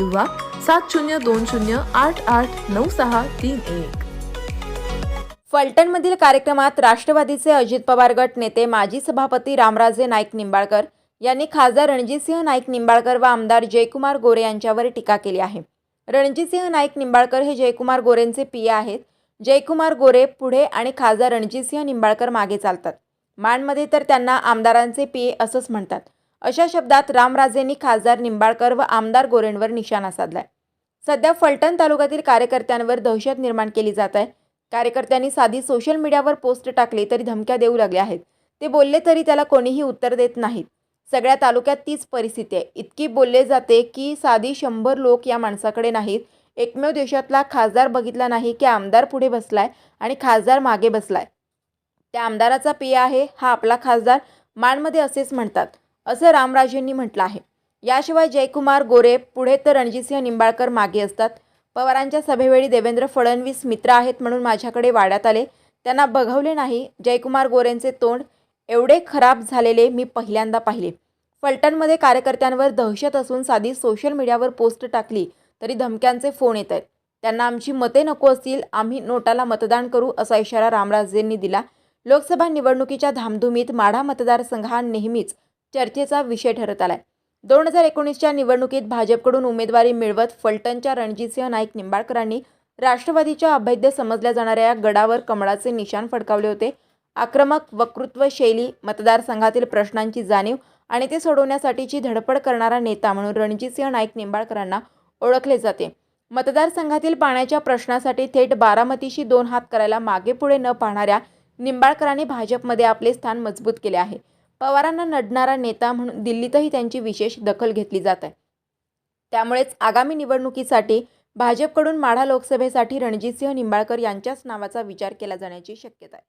किंवा सात शून्य दोन शून्य आठ आठ नऊ सहा तीन एक. फलटणमधील कार्यक्रमात राष्ट्रवादीचे अजित पवार गट नेते माजी सभापती रामराजे नाईक निंबाळकर यांनी खासदार रणजितसिंह नाईक निंबाळकर व आमदार जयकुमार गोरे यांच्यावर टीका केली आहे. रणजितसिंह नाईक निंबाळकर हे जयकुमार गोरेंचे पिये आहेत. जयकुमार गोरे पुढे आणि खासदार रणजितसिंह निंबाळकर मागे चालतात. माणमध्ये तर त्यांना आमदारांचे पिये असंच म्हणतात. अशा शब्दात रामराजेंनी खासदार निंबाळकर व आमदार गोरेंवर निशाणा साधलाय. सध्या फलटण तालुक्यातील कार्यकर्त्यांवर दहशत निर्माण केली जात आहे. कार्यकर्त्यांनी साधी सोशल मीडियावर पोस्ट टाकली तरी धमक्या देऊ लागल्या आहेत. ते बोलले तरी त्याला कोणीही उत्तर देत नाहीत. सगळ्या तालुक्यात तीच परिस्थिती आहे. इतकी बोलले जाते की साधी शंभर लोक या माणसाकडे नाहीत. एकमेव देशातला खासदार बघितला नाही की आमदार पुढे बसलाय आणि खासदार मागे बसलाय. त्या आमदाराचा पेय आहे हा आपला खासदार माणमध्ये असेच म्हणतात. असं रामराजेंनी म्हटलं आहे. याशिवाय जयकुमार गोरे पुढे तर रणजितसिंह निंबाळकर मागे असतात. पवारांच्या सभेवेळी देवेंद्र फडणवीस मित्र आहेत म्हणून माझ्याकडे वाड्यात आले. त्यांना बघवले नाही. जयकुमार गोरेंचे तोंड एवढे खराब झालेले मी पहिल्यांदा पाहिले. फलटणमध्ये कार्यकर्त्यांवर दहशत असून साधी सोशल मीडियावर पोस्ट टाकली तरी धमक्यांचे फोन येत आहेत. त्यांना आमची मते नको असतील आम्ही नोटाला मतदान करू असा इशारा रामराजेंनी दिला. लोकसभा निवडणुकीच्या धामधुमीत माढा मतदारसंघ हा नेहमीच चर्चेचा विषय ठरत आलाय. दोन हजार एकोणीसच्या निवडणुकीत भाजपकडून उमेदवारी मिळवत फलटणच्या रणजितसिंह नाईक निंबाळकरांनी राष्ट्रवादीच्या अभेद्य समजल्या जाणाऱ्या या गडावर कमळाचे निशाण फडकावले होते. आक्रमक वक्तृत्व शैली मतदारसंघातील प्रश्नांची जाणीव आणि ते सोडवण्यासाठीची धडपड करणारा नेता म्हणून रणजितसिंह नाईक निंबाळकरांना ओळखले जाते. मतदारसंघातील पाण्याच्या प्रश्नासाठी थेट बारामतीशी दोन हात करायला मागे पुढे न पाहणाऱ्या निंबाळकरांनी भाजपमध्ये आपले स्थान मजबूत केले आहे. पवारांना नडणारा नेता म्हणून दिल्लीतही त्यांची विशेष दखल घेतली जात आहे. त्यामुळेच आगामी निवडणुकीसाठी भाजपकडून माढा लोकसभेसाठी रणजितसिंह निंबाळकर यांच्याच नावाचा विचार केला जाण्याची शक्यता आहे.